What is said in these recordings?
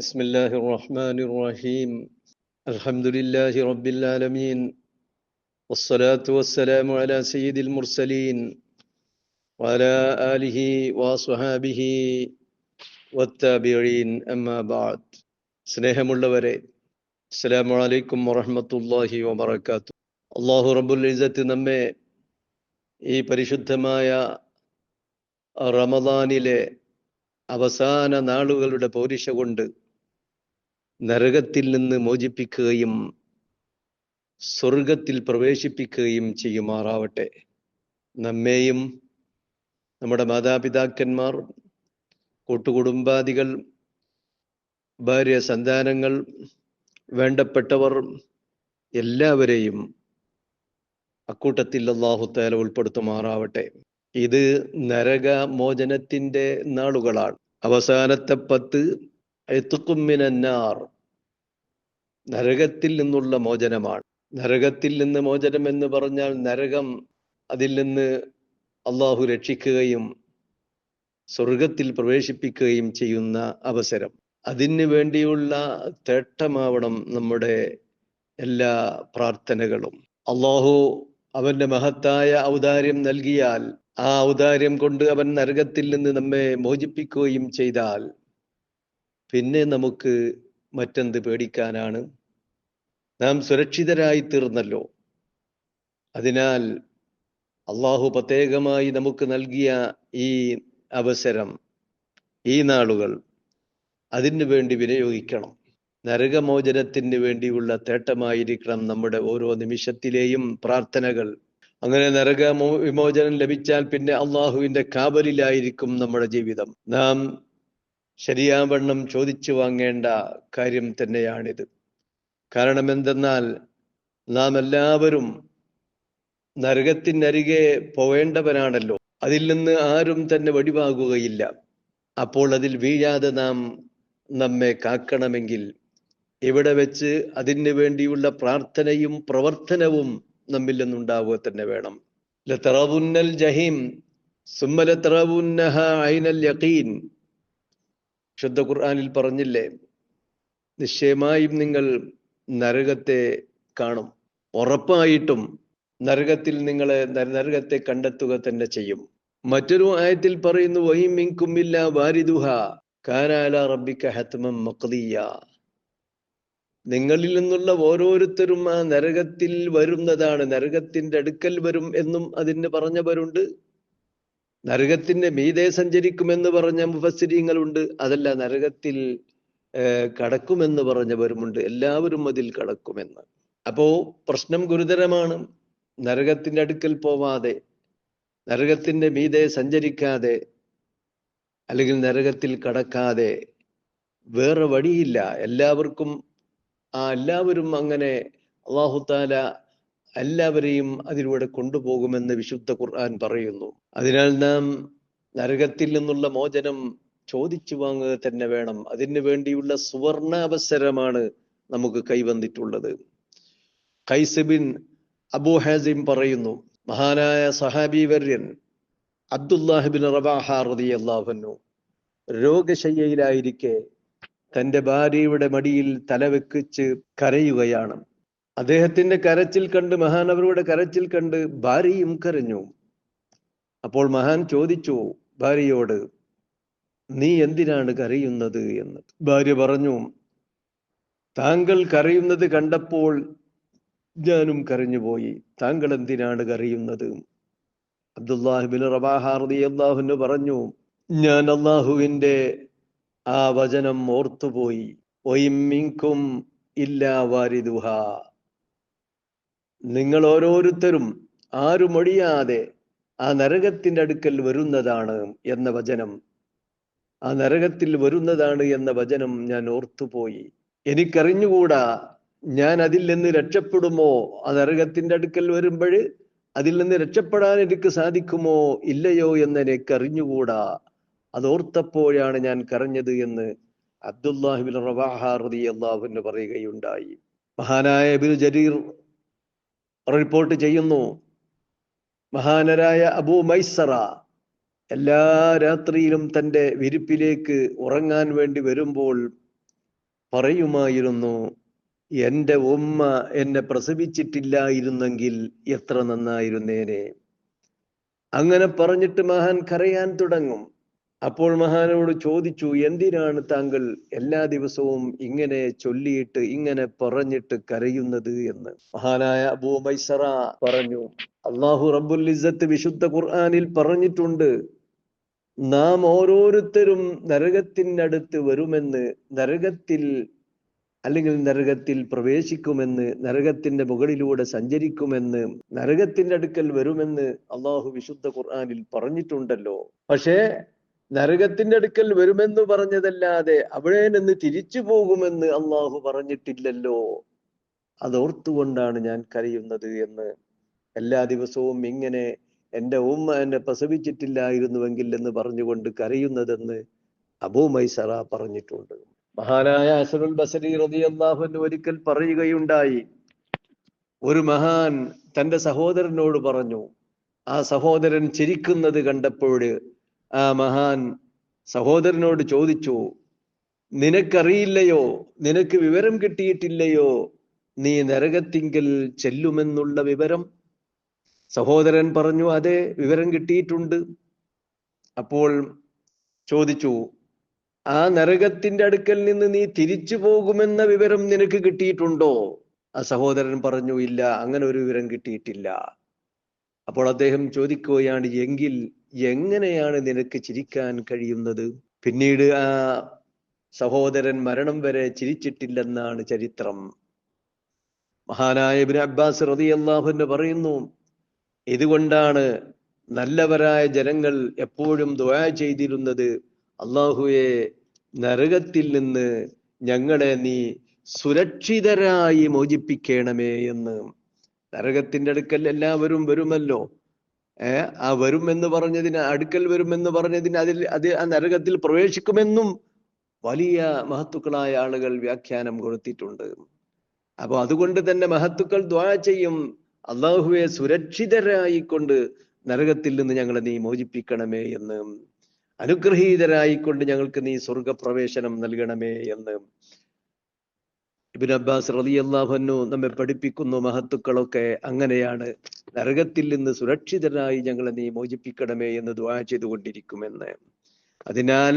بسم الله الرحمن الرحيم الحمد لله رب العالمين والصلاة والسلام على سيد المرسلين وعلى آله وصحابه والتابعين أما بعد സ്നേഹമുള്ളവരെ അസ്സലാമു അലൈക്കും വറഹ്മത്തുള്ളാഹി വബറകാത്തു അള്ളാഹു റബ്ബുൽ ഇസ്സത്ത് നമ്മെ ഈ പരിശുദ്ധമായ റമദാനിലെ അവസാന നാളുകളുടെ പൗരുഷ കൊണ്ട് നരകത്തിൽ നിന്ന് മോചിപ്പിക്കുകയും സ്വർഗത്തിൽ പ്രവേശിപ്പിക്കുകയും ചെയ്യുമാറാവട്ടെ. നമ്മെയും നമ്മുടെ മാതാപിതാക്കന്മാർ കൂട്ടുകുടുംബാദികൾ ഭാര്യ സന്താനങ്ങൾ വേണ്ടപ്പെട്ടവർ എല്ലാവരെയും അക്കൂട്ടത്തിൽ അള്ളാഹുത്താല ഉൾപ്പെടുത്തുമാറാവട്ടെ. ഇത് നരകമോചനത്തിന്റെ നാളുകളാണ്. അവസാനത്തെ പത്ത് എത്തുക്കുമ്മിനാർ നരകത്തിൽ നിന്നുള്ള മോചനമാണ്. നരകത്തിൽ നിന്ന് മോചനം എന്ന് പറഞ്ഞാൽ നരകം അതിൽ നിന്ന് അള്ളാഹു രക്ഷിക്കുകയും സ്വർഗത്തിൽ പ്രവേശിപ്പിക്കുകയും ചെയ്യുന്ന അവസരം. അതിന് വേണ്ടിയുള്ള തേട്ടമാവണം നമ്മുടെ എല്ലാ പ്രാർത്ഥനകളും. അള്ളാഹു അവന്റെ മഹത്തായ ഔദാര്യം നൽകിയാൽ ആ ഔദാര്യം കൊണ്ട് അവൻ നരകത്തിൽ നിന്ന് നമ്മെ മോചിപ്പിക്കുകയും ചെയ്താൽ പിന്നെ നമുക്ക് മറ്റെന്ത് പേടിക്കാനാണ്? നാം സുരക്ഷിതരായി തീർന്നല്ലോ. അതിനാൽ അള്ളാഹു പ്രത്യേകമായി നമുക്ക് നൽകിയ ഈ അവസരം ഈ നാളുകൾ അതിനു വേണ്ടി വിനിയോഗിക്കണം. നരകമോചനത്തിന് വേണ്ടിയുള്ള തേട്ടമായിരിക്കണം നമ്മുടെ ഓരോ നിമിഷത്തിലെയും പ്രാർത്ഥനകൾ. അങ്ങനെ നരക വിമോചനം ലഭിച്ചാൽ പിന്നെ അള്ളാഹുവിന്റെ കാവലിലായിരിക്കും നമ്മുടെ ജീവിതം. നാം ശരിയാവണ്ണം ചോദിച്ചു വാങ്ങേണ്ട കാര്യം തന്നെയാണിത്. കാരണം എന്തെന്നാൽ നാം എല്ലാവരും നരകത്തിനരികെ പോവേണ്ടവനാണല്ലോ അതിൽ നിന്ന് ആരും തന്നെ വെടിവാകുകയില്ല. അപ്പോൾ അതിൽ വീഴാതെ നാം നമ്മെ കാക്കണമെങ്കിൽ ഇവിടെ വെച്ച് അതിന് വേണ്ടിയുള്ള പ്രാർത്ഥനയും പ്രവർത്തനവും നമ്മിൽ നിന്നുണ്ടാവുക തന്നെ വേണം. ലതറവുന്നൽ ജഹീം സുമ്മലത്തറവുന്നഹ ഐനൽ യഖീൻ ശുദ്ധ ഖുർആാനിൽ പറഞ്ഞില്ലേ? നിശ്ചയമായും നിങ്ങൾ നരകത്തെ കാണും. ഉറപ്പായിട്ടും നരകത്തിൽ നിങ്ങളെ നരകത്തെ കണ്ടെത്തുക തന്നെ ചെയ്യും. മറ്റൊരു ആയത്തിൽ പറയുന്നു വഹിമിങ്കുമില്ല വാരിദുഹ കാനാല റബിക്ക ഹത്മം മക്തിയ നിങ്ങളിൽ നിന്നുള്ള ഓരോരുത്തരും ആ നരകത്തിൽ വരുന്നതാണ് നരകത്തിന്റെ അടുക്കൽ വരും എന്നും അതിന് പറഞ്ഞവരുണ്ട്. നരകത്തിന്റെ മീതെ സഞ്ചരിക്കുമെന്ന് പറഞ്ഞ മുഫസ്സിരിങ്ങളുണ്ട്. അതല്ല നരകത്തിൽ കടക്കുമെന്ന് പറഞ്ഞവരുമുണ്ട്. എല്ലാവരും അതിൽ കടക്കുമെന്ന്. അപ്പോ പ്രശ്നം ഗുരുതരമാണ്. നരകത്തിന്റെ അടുക്കൽ പോവാതെ നരകത്തിന്റെ മീതെ സഞ്ചരിക്കാതെ അല്ലെങ്കിൽ നരകത്തിൽ കടക്കാതെ വേറെ വഴിയില്ല. എല്ലാവർക്കും ആ എല്ലാവരും അങ്ങനെ അള്ളാഹുത്താല എല്ലാവരെയും അതിലൂടെ കൊണ്ടുപോകുമെന്ന് വിശുദ്ധ ഖുർആൻ പറയുന്നു. അതിനാൽ നാം നരകത്തിൽ നിന്നുള്ള മോചനം ചോദിച്ചു വാങ്ങുക തന്നെ വേണം. അതിനു വേണ്ടിയുള്ള സുവർണാവസരമാണ് നമുക്ക് കൈവന്നിട്ടുള്ളത്. ഖൈസബിൻ അബു ഹാസിം പറയുന്നു മഹാനായ സഹാബി വര്യൻ അബ്ദുല്ലാഹിബിൻ റബാഹ റളിയല്ലാഹു രോഗശയ്യയിലായിരിക്കെ തന്റെ ഭാര്യയുടെ മടിയിൽ തലവെക്കിച്ച് കരയുകയാണ്. അദ്ദേഹത്തിന്റെ കരച്ചിൽ കണ്ട് മഹാനവരുടെ കരച്ചിൽ കണ്ട് ഭാര്യയും കരഞ്ഞു. അപ്പോൾ മഹാൻ ചോദിച്ചു ഭാര്യയോട് നീ എന്തിനാണ് കരയുന്നത്? എന്ന്. ഭാര്യ പറഞ്ഞു താങ്കൾ കരയുന്നത് കണ്ടപ്പോൾ ഞാനും കരഞ്ഞുപോയി. താങ്കൾ എന്തിനാണ് കരയുന്നത്? അബ്ദുല്ലാഹിബിൻ റബാഹാർദി അള്ളാഹുന് പറഞ്ഞു ഞാൻ അള്ളാഹുവിന്റെ ആ വചനം ഓർത്തുപോയി. ഒയിമിങ്കും ഇല്ലാ വാരിദുഹ. നിങ്ങൾ ഓരോരുത്തരും ആരുമൊഴിയാതെ ആ നരകത്തിന്റെ അടുക്കൽ വരുന്നതാണ് എന്ന വചനം. ആ നരകത്തിൽ വരുന്നതാണ് എന്ന വചനം ഞാൻ ഓർത്തുപോയി. എനിക്കറിഞ്ഞുകൂടാ ഞാൻ അതിൽ നിന്ന് രക്ഷപ്പെടുമോ? ആ നരകത്തിന്റെ അടുക്കൽ വരുമ്പോൾ അതിൽ നിന്ന് രക്ഷപ്പെടാൻ എനിക്ക് സാധിക്കുമോ? ഇല്ലയോ എന്ന് എനിക്ക് അറിഞ്ഞുകൂടാ അതോർത്തപ്പോഴാണ് ഞാൻ കരഞ്ഞത് എന്ന് അബ്ദുല്ലാഹിബിൻ റവാഹാർദി അള്ളാഹുവിന് പറയുകയുണ്ടായി. മഹാനായ ബിൽ ജരീർ റിപ്പോർട്ട് ചെയ്യുന്നു. മഹാനരായ അബൂ മൈസറ എല്ലാ രാത്രിയിലും തന്റെ വിരിപ്പിലേക്ക് ഉറങ്ങാൻ വേണ്ടി വരുമ്പോൾ പറയുമായിരുന്നു എന്റെ ഉമ്മ എന്നെ പ്രസവിച്ചിട്ടില്ലായിരുന്നെങ്കിൽ എത്ര നന്നായിരുന്നേനെ? അങ്ങനെ പറഞ്ഞിട്ട് മഹാൻ കരയാൻ തുടങ്ങും. അപ്പോൾ മഹാനോട് ചോദിച്ചു എന്തിനാണ് താങ്കൾ എല്ലാ ദിവസവും ഇങ്ങനെ ചൊല്ലിയിട്ട് ഇങ്ങനെ പറഞ്ഞിട്ട് കരയുന്നത് എന്ന്? മഹാനായ അബൂ മൈസറ പറഞ്ഞു അള്ളാഹു റബ്ബുൽ ഇസ്സത്ത് വിശുദ്ധ ഖുർആാനിൽ പറഞ്ഞിട്ടുണ്ട് നാം ഓരോരുത്തരും നരകത്തിനടുത്ത് വരുമെന്ന് നരകത്തിൽ അല്ലെങ്കിൽ നരകത്തിൽ പ്രവേശിക്കുമെന്ന് നരകത്തിന്റെ മുകളിലൂടെ സഞ്ചരിക്കുമെന്ന് നരകത്തിന്റെ അടുക്കൽ വരുമെന്ന് അള്ളാഹു വിശുദ്ധ ഖുർആാനിൽ പറഞ്ഞിട്ടുണ്ടല്ലോ. പക്ഷേ നരകത്തിന്റെ അടുക്കൽ വരുമെന്ന് പറഞ്ഞതല്ലാതെ അവിടെ നിന്ന് തിരിച്ചു പോകുമെന്ന് അള്ളാഹു പറഞ്ഞിട്ടില്ലല്ലോ. അതോർത്തുകൊണ്ടാണ് ഞാൻ കരയുന്നത് എന്ന്. എല്ലാ ദിവസവും ഇങ്ങനെ എന്റെ ഉമ്മ എന്നെ പ്രസവിച്ചിട്ടില്ലായിരുന്നുവെങ്കിൽ എന്ന് പറഞ്ഞുകൊണ്ട് കരയുന്നതെന്ന് അബൂ മൈസറ പറഞ്ഞിട്ടുണ്ട്. മഹാനായ അസനുൽ ബസരി റളിയല്ലാഹു അള്ളാഹു ഒരിക്കൽ പറയുകയുണ്ടായി. ഒരു മഹാൻ തന്റെ സഹോദരനോട് പറഞ്ഞു ആ സഹോദരൻ ചിരിക്കുന്നത് കണ്ടപ്പോൾ ആ മഹാൻ സഹോദരനോട് ചോദിച്ചു നിനക്കറിയില്ലയോ? നിനക്ക് വിവരം കിട്ടിയിട്ടില്ലയോ? നീ നരകത്തിങ്കൽ ചെല്ലുമെന്നുള്ള വിവരം? സഹോദരൻ പറഞ്ഞു അതെ വിവരം കിട്ടിയിട്ടുണ്ട്. അപ്പോൾ ചോദിച്ചു ആ നരകത്തിന്റെ അടുക്കൽ നിന്ന് നീ തിരിച്ചു പോകുമെന്ന വിവരം നിനക്ക് കിട്ടിയിട്ടുണ്ടോ? ആ സഹോദരൻ പറഞ്ഞു ഇല്ല അങ്ങനെ ഒരു വിവരം കിട്ടിയിട്ടില്ല. അപ്പോൾ അദ്ദേഹം ചോദിക്കുകയാണ് എങ്കിൽ എങ്ങനെയാണ് നിനക്ക് ചിരിക്കാൻ കഴിയുന്നത്? പിന്നീട് ആ സഹോദരൻ മരണം വരെ ചിരിച്ചിട്ടില്ലെന്നാണ് ചരിത്രം. മഹാനായ ഇബ്നു അബ്ബാസ് റതി റളിയല്ലാഹു പറയുന്നു ഇതുകൊണ്ടാണ് നല്ലവരായ ജനങ്ങൾ എപ്പോഴും ദുആ ചെയ്തിരുന്നത്. അള്ളാഹുവെ നരകത്തിൽ നിന്ന് ഞങ്ങളെ നീ സുരക്ഷിതരായി മോചിപ്പിക്കണമേ എന്ന്. നരകത്തിന്റെ അടുക്കൽ എല്ലാവരും വരുമല്ലോ. ആ വരുമെന്ന് പറഞ്ഞതിന് അടുക്കൽ വരുമെന്ന് പറഞ്ഞതിന് അതിൽ അത് ആ നരകത്തിൽ പ്രവേശിക്കുമെന്നും വലിയ മഹത്തുക്കളായ ആളുകൾ വ്യാഖ്യാനം കൊടുത്തിട്ടുണ്ട് അപ്പൊ അതുകൊണ്ട് തന്നെ മഹത്തുക്കൾ ദ്വാ ചെയ്യും അള്ളാഹുവെ സുരക്ഷിതരായിക്കൊണ്ട് നരകത്തിൽ നിന്ന് ഞങ്ങളെ നീ മോചിപ്പിക്കണമേ എന്ന്. അനുഗ്രഹീതരായിക്കൊണ്ട് ഞങ്ങൾക്ക് നീ സ്വർഗപ്രവേശനം നൽകണമേ എന്ന്. ഇബിൻ അബ്ബാസ് റളിയല്ലാഹു നമ്മെ പഠിപ്പിക്കുന്നു മഹത്തുക്കളൊക്കെ അങ്ങനെയാണ്. നരകത്തിൽ നിന്ന് സുരക്ഷിതരായി ഞങ്ങളെ നീ മോചിപ്പിക്കണമേ എന്ന് ദ്വാ ചെയ്തുകൊണ്ടിരിക്കുമെന്ന്. അതിനാൽ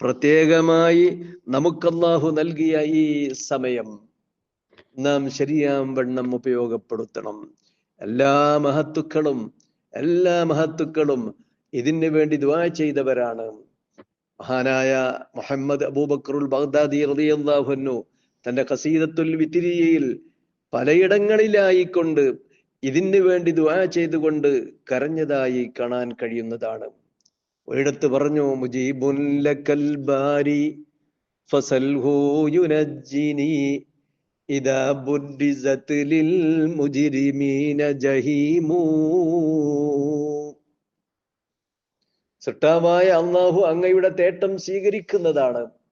പ്രത്യേകമായി നമുക്കല്ലാഹു നൽകിയ ഈ സമയം നാം ശരിയാം വണ്ണം ഉപയോഗപ്പെടുത്തണം. എല്ലാ മഹത്തുക്കളും എല്ലാ മഹത്തുക്കളും ഇതിനു വേണ്ടി ദ്വാ ചെയ്തവരാണ്. മഹാനായ മുഹമ്മദ് അബൂബക്കറുൽ ബഗ്ദാദി റളിയല്ലാഹു അൻഹു തന്റെ ഖസീദത്തുൽ വിത്തിരിയയിൽ പലയിടങ്ങളിലായിക്കൊണ്ട് ഇതിനു വേണ്ടി ദുആ ചെയ്തുകൊണ്ട് കരഞ്ഞതായി കാണാൻ കഴിയുന്നതാണ്. ഒരിടത്ത് പറഞ്ഞു മുജീബുൻ ലക്കൽ ബാരി ഫസൽഹു യുനജ്ജിനി ഇദാ ബുദ്ദിസത് ലിൽ മുജ്രിമീന ജഹീമൂ. സൃഷ്ടാവായ അള്ളാഹു അങ്ങയുടെ തേട്ടം സ്വീകരിക്കുന്നതാണ്.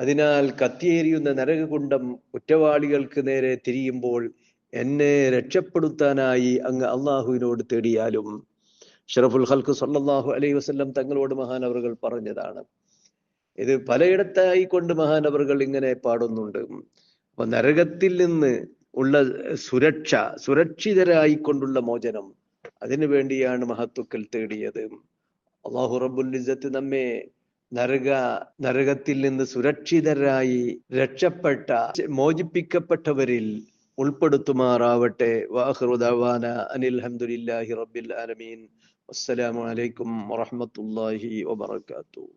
അതിനാൽ കത്തിയേരിയുന്ന നരകകുണ്ടം കുറ്റവാളികൾക്ക് നേരെ തിരിയുമ്പോൾ എന്നെ രക്ഷപ്പെടുത്താനായി അങ്ങ് അള്ളാഹുവിനോട് തേടിയാലും. ഷറഫുൽ ഹൽക്ക് സല്ലാഹു അലൈഹി വസല്ലം തങ്ങളോട് മഹാനവറുകൾ പറഞ്ഞതാണ്. ഇത് പലയിടത്തായി കൊണ്ട് മഹാനവറുകൾ ഇങ്ങനെ പാടുന്നുണ്ട്. അപ്പൊ നരകത്തിൽ നിന്ന് ഉള്ള സുരക്ഷ സുരക്ഷിതരായിക്കൊണ്ടുള്ള മോചനം അതിനു വേണ്ടിയാണ് മഹത്വക്കൾ തേടിയത്. അള്ളാഹു റബുൽ നമ്മെ നരക നരകത്തിൽ നിന്ന് സുരക്ഷിതരായി രക്ഷപ്പെട്ട മോചിപ്പിക്കപ്പെട്ടവരിൽ ഉൾപ്പെടുത്തുമാറാവട്ടെ. വാഹൃദാന അനിൽ ഹംദുലില്ലാഹി റബ്ബിൽ ആലമീൻ. അസ്സലാമു അലൈക്കും വറഹ്മത്തുള്ളാഹി വബറകാതുഹു.